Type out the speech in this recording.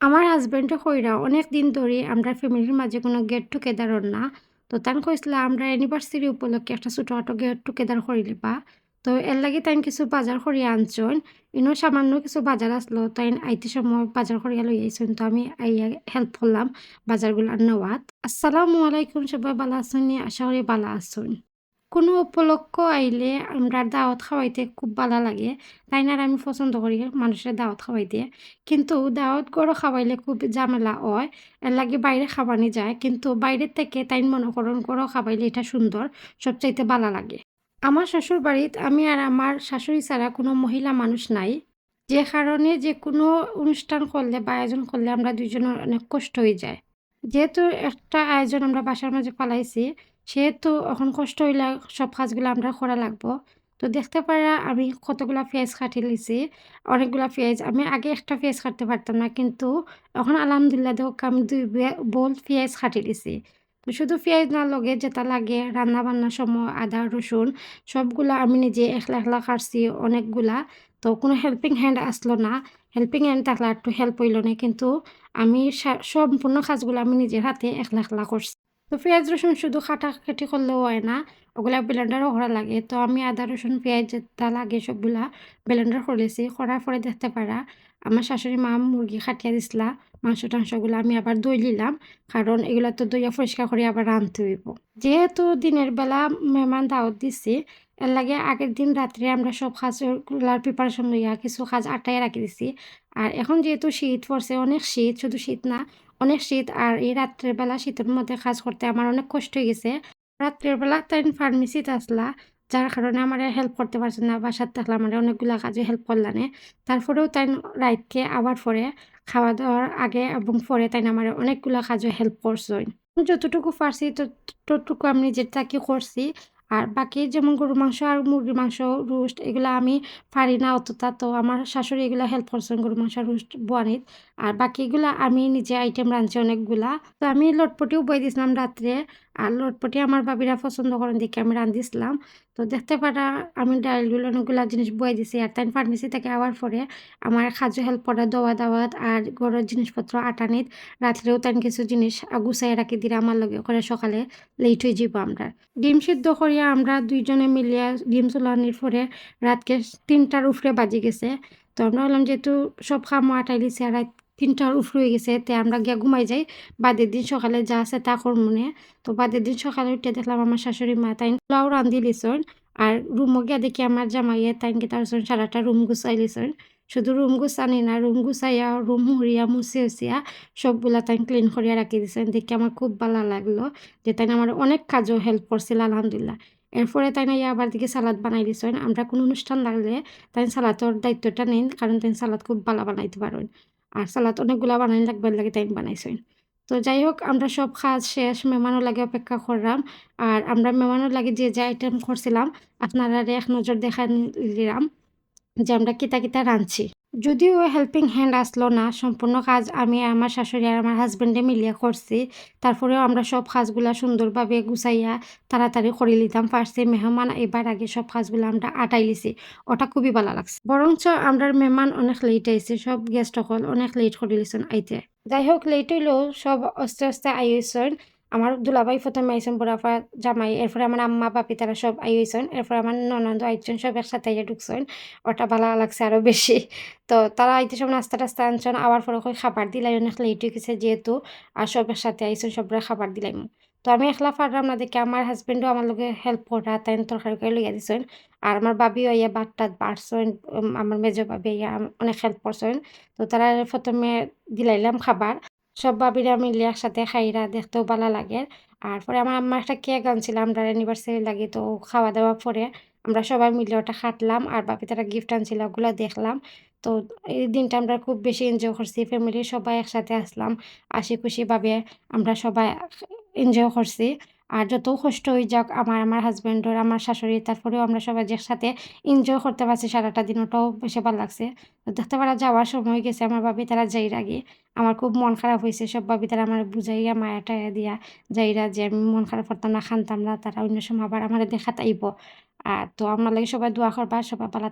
আমার হাজবেন্ডও কইরা অনেক দিন ধরে আমরা ফ্যামিলির মাঝে কোনো গেট টুগেদার না। তো তান কইছিল, আমরা অ্যানিভার্সারি উপলক্ষে একটা ছোটখাটো গেট টুগেদার করি লিবা। তো এর লাগে তাই কিছু বাজার করিয়া আনছন ইনো সামান্য কিছু বাজার আসলো তাই আইতে সময় বাজার করিয়া লই আইসন তো আমি আইয়া হেল্প করলাম বাজারগুলো নেওয়াত। আসসালামু আলাইকুম সবাই, ভালো আছেন? আশা করি ভালো আছেন। কোনো উপলক্ষ আইলে আমরা দাওয়াত খাওয়াইতে খুব ভালো লাগে। তাই না, আমি পছন্দ করি মানুষের দাওয়াত খাওয়াইতে। কিন্তু দাওয়াত গরো খাওয়াইলে খুব ঝামেলা হয়, এর লাগে বাইরে খাওয়ানি যায়। কিন্তু বাইরের থেকে তাই মনে করেন গরো খাওয়াইলে এটা সুন্দর, সবচাইতে ভালো লাগে। আমার শ্বশুর বাড়িতে আমি আর আমার শাশুড়ি ছাড়া কোনো মহিলা মানুষ নাই। যে কারণে যে কোনো অনুষ্ঠান করলে বা আয়োজন করলে আমরা দুজনের অনেক কষ্ট হয়ে যায়। যেহেতু একটা আয়োজন আমরা বাসার মাঝে পালাইছি সেহেতু এখন কষ্ট হইলে সব কাজগুলো আমরা করা লাগবো। তো দেখতে পারা আমি কতগুলা পেঁয়াজ কাটি লিছি অনেকগুলা পেঁয়াজ আমি আগে একটা পেঁয়াজ কাটতে পারতাম না, কিন্তু এখন আলহামদুলিল্লাহ দেখ আমি দুই বোল পেঁয়াজ কাটি লিছি শুধু পেঁয়াজ না, লগে যেটা লাগে রান্না বান্নার সময়, আদা, রসুন, সবগুলা আমি নিজে একলা একলা কাটছি অনেকগুলা। তো কোনো হেল্পিং হ্যান্ড আসলো না। হেল্পিং হ্যান্ড থাকলে একটু হেল্প হইল না, কিন্তু আমি সম্পূর্ণ কাজগুলো আমি নিজের হাতে একলা একলা করছি। তো পেঁয়াজ, রসুন শুধু কাটাকাটি করলেও হয় না, ওগুলা ব্লেন্ডারও করা লাগে। তো আমি আদা, রসুন, পেঁয়াজ যেটা লাগে সবগুলা ব্লেন্ডার করেছি করার পরে দেখতে পারা, আমার শাশুড়ি মা মুরগি খাটিয়া দিছিলা, মাংস টাংসগুলো আমি আবার দই নিলাম, কারণ এগুলো তো দইয়া পরিষ্কার করে আবার রাঁধতে হইব। যেহেতু দিনের বেলা মেহমান দাওয়াত দিছি, এর লাগে আগের দিন রাত্রে আমরা সব কাজগুলার প্রিপারেশন লইয়া কিছু কাজ আটাই রাখি দিছি। আর এখন যেহেতু শীত পড়ছে, অনেক শীত, শুধু শীত না অনেক শীত আর এই রাত্রের বেলা শীতের মধ্যে কাজ করতে আমার অনেক কষ্ট হয়ে গেছে। রাত্রের বেলা তাই ফার্মেসিতে আসলা, যার কারণে আমার হেল্প করতে পারছে না, বাসার থাকলে আমার অনেকগুলো কাজে হেল্প করলানে তারপরেও তাই রাইতকে আবার পরে খাওয়া দাওয়ার আগে এবং পরে তাই আমার অনেকগুলো কাজে হেল্প করছে। যতটুকু পারছি ততটুকু আমি নিজের কি করছি আর বাকি যেমন গরুর মাংস আর মুরগির মাংস, রুস্ট, এগুলো আমি পারি না। অতটা তো আমার শাশুড়ি এগুলো হেল্প করছেন গরুর মাংস রোস্ট বোয়ানিত আর বাকি বাকিগুলো আমি নিজে আইটেম রাঁধছি অনেকগুলা। তো আমি লটপটিও বই দিয়েছিলাম রাত্রে। আর লটপটি আমার বাবিরা পছন্দ করেন, দেখে আমি রাঁধিছিলাম। তো দেখতে পারা, আমি ডাইলগুলো অনেকগুলো জিনিস বই দিছি। আর তাই ফার্মেসি থেকে আওয়ার পরে আমার খাজু হেল্প করা দোয়া দাওয়াত আর ঘরের জিনিসপত্র আটানিত রাত্রেও তাই কিছু জিনিস গুছাই রাখি দিলে আমার লগে, করে সকালে লেট হয়ে যাব আমরা। ডিম সিদ্ধ করিয়া আমরা দুইজনে মিলিয়া ডিম চলানির পরে রাতকে তিনটার উফরে বাজি গেছে। তো আমরা বললাম যেহেতু সব খামো আটাই লিছি আর তিনটার উফর হয়ে গেছে, তে আমরা গিয়া ঘুমাই যাই। বাদের দিন সকালে যা আছে তা মনে তো বাদের দিন সকালে উঠে দেখলাম আমার শাশুড়ি মা তাই পোলাও রান্ধি লিছন আর রুমও গিয়া দেখি আমার জামাইয়ে তাই কি তার সারাটা রুম গুছাই লিসন। শুধু রুম গুছানি না রুম গুছাইয়া রুম হুড়িয়া মুছে উচিয়া সবগুলা তাই ক্লিন করিয়া রাখি দিয়েছেন দেখে আমার খুব ভালো লাগল যে তাই আমার অনেক কাজও হেল্প করছিল, আলহামদুলিল্লাহ। এরপরে তাই না আবার দিকে সালাদ বানাই দিছেন আমরা কোনো অনুষ্ঠান লাগলে তাই সালাদর দায়িত্বটা নেন, কারণ তাই সালাদ খুব ভালো বানাইতে পারেন। আর সালাদ অনেকগুলো বানাই লাগবে লাগে টাইম বানাইছেন। তো যাই হোক আমরা সব কাজ শেষ মেহমানও লাগে অপেক্ষা করলাম। আর আমরা মেহমানও লাগে যে যা আইটেম করছিলাম, আপনারা এক নজর দেখা নিলাম যে আমরা কিতা কিতা রাঁধছি। যদিও হেল্পিং হ্যান্ড আসলো না, সম্পূর্ণ কাজ আমি আমার শাশুড়ি আর আমার হাজব্যান্ডে মিলিয়ে করছি। তারপরেও আমরা সব কাজগুলা সুন্দরভাবে গুছাইয়া তাড়াতাড়ি করে নিতাম। পারছি মেহমান, এবার আগে সব কাজগুলো আমরা আটাই লিছি ওটা খুবই ভালো লাগছে। বরঞ্চ আমরা মেহমান অনেক লেট আইছে, সব গেস্ট সকল অনেক লেট করে লিছেন আইতে। যাই হোক লেট হইলেও সব আস্তে আস্তে আইসেন আমার দুলাভাই প্রথমে আইসেন বুড়াফা জামাই, এরপরে আমার আম্মা, বাপি তারা সব আইসেন এরপরে আমার ননন্দ আইসেন সব একসাথে আইয়া ঢুকছেন। ওটা ভালো লাগছে আরও বেশি। তো তারা আইতে সব নাস্তা টাস্তা আনছেন, আবার পরে খাবার দিলাই, অনেক লেট গেছে যেহেতু, আর সব একসাথে আইসেন সবরা খাবার দিলাম তো আমি একলা ফারলাম না, দেখে আমার হাজবেন্ডও আমার লগে হেল্প করা, তাই তরকারি করে লইয়া দিছেন। আর আমার বাবিও ইয়া বাট টাত বাড়ছেন আমার মেজো বাবি ইয়া অনেক হেল্প করছেন। তো তারা প্রথমে দিলাইলাম খাবার। সব বাবিরা মিলে একসাথে খাইরা দেখতেও ভালো লাগে। আর পরে আমার আম্মা একটা কেক আনছিল, আমরা অ্যানিভার্সারি লাগে তো খাওয়া দাওয়া পরে আমরা সবাই মিলে ওটা খাটলাম আর বাপি তারা গিফট আনছিল, ওগুলো দেখলাম। তো এই দিনটা আমরা খুব বেশি এনজয় করছি ফ্যামিলির সবাই একসাথে আসলাম আশি খুশিভাবে আমরা সবাই এনজয় করছি। আর যত কষ্ট হয়ে যাক, আমার আমার হাজব্যান্ডর আমার শাশুড়ি, তারপরেও আমরা সবাই একসাথে এনজয় করতে পারছি সারাটা দিন। ওটাও বেশি ভালো লাগছে। দেখতে পারা যাওয়ার সময় গেছে আমার বাবি তারা যাইর আগে। আমার খুব মন খারাপ হয়েছে, সব বাবি তারা আমার বুঝাইয়া, মায়া টায়া দিয়া যাইরা যে আমি মন খারাপ করতাম না, খানতাম না, তারা অন্য সময় আবার আমার দেখা তাইব আর তো আমার লাগে সবাই দোয়া করবা, সবাই পালা